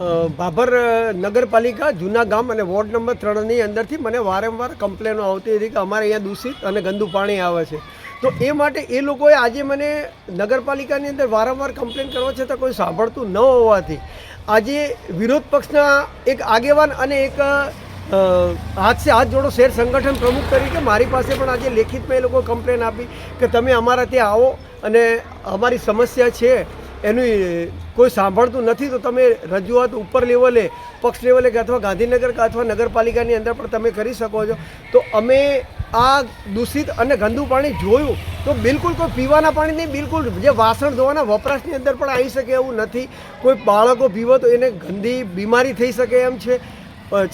ભાભર નગરપાલિકા, જૂના ગામ અને વોર્ડ નંબર ત્રણની અંદરથી મને વારંવાર કમ્પ્લેનો આવતી હતી કે અમારે અહીંયા દૂષિત અને ગંદુ પાણી આવે છે. તો એ માટે એ લોકોએ આજે મને નગરપાલિકાની અંદર વારંવાર કમ્પ્લેન કરવા છતાં કોઈ સાંભળતું ન હોવાથી આજે વિરોધ પક્ષના એક આગેવાન અને એક હાથ સે હાથ જોડો શેર સંગઠન પ્રમુખ તરીકે મારી પાસે પણ આજે લેખિતમાં એ લોકો કમ્પ્લેન આપી કે તમે અમારા ત્યાં આવો અને અમારી સમસ્યા છે એનું કોઈ સાંભળતું નથી, તો તમે રજૂઆત ઉપર લેવલે, પક્ષ લેવલે કે અથવા ગાંધીનગર કે અથવા નગરપાલિકાની અંદર પણ તમે કરી શકો છો. તો અમે આ દૂષિત અને ગંદુ પાણી જોયું, તો બિલકુલ કોઈ પીવાના પાણી નહીં, બિલકુલ જે વાસણ ધોવાના વપરાશની અંદર પણ આવી શકે એવું નથી. કોઈ બાળકો પીવો તો એને ગંદી બીમારી થઈ શકે એમ છે.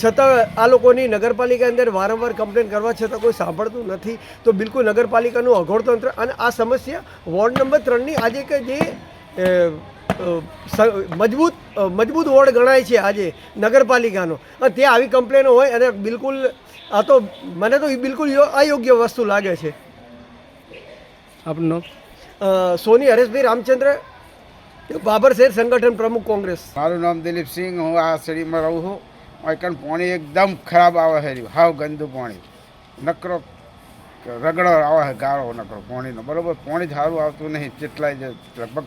છતાં આ લોકોની નગરપાલિકા અંદર વારંવાર કમ્પ્લેન કરવા છતાં કોઈ સાંભળતું નથી. તો બિલકુલ નગરપાલિકાનું અઘોડતંત્ર અને આ સમસ્યા વોર્ડ નંબર ત્રણની આજે કે જે મજબૂત મજબૂત વોર્ડ ગણાય છે આજે નગરપાલિકાનો. અને ત્યાં આવી કમ્પ્લેનો હોય અને બિલકુલ આ તો મને તો એ બિલકુલ અયોગ્ય વસ્તુ લાગે છે. આપનો સોની હરેશભાઈ રામચંદ્ર બાબર શેર સંગઠન પ્રમુખ કોંગ્રેસ. મારું નામ દિલીપસિંહ હું આ શેરીમાં રહું છું. અહીં પાણી એકદમ ખરાબ આવે છે. હાવ ગંદુ પાણી. નકરો રગડો આવે છે ગાળો નકરો પાણીનો. બરોબર? પાણી સારું આવતું નહીં કેટલાય લગભગ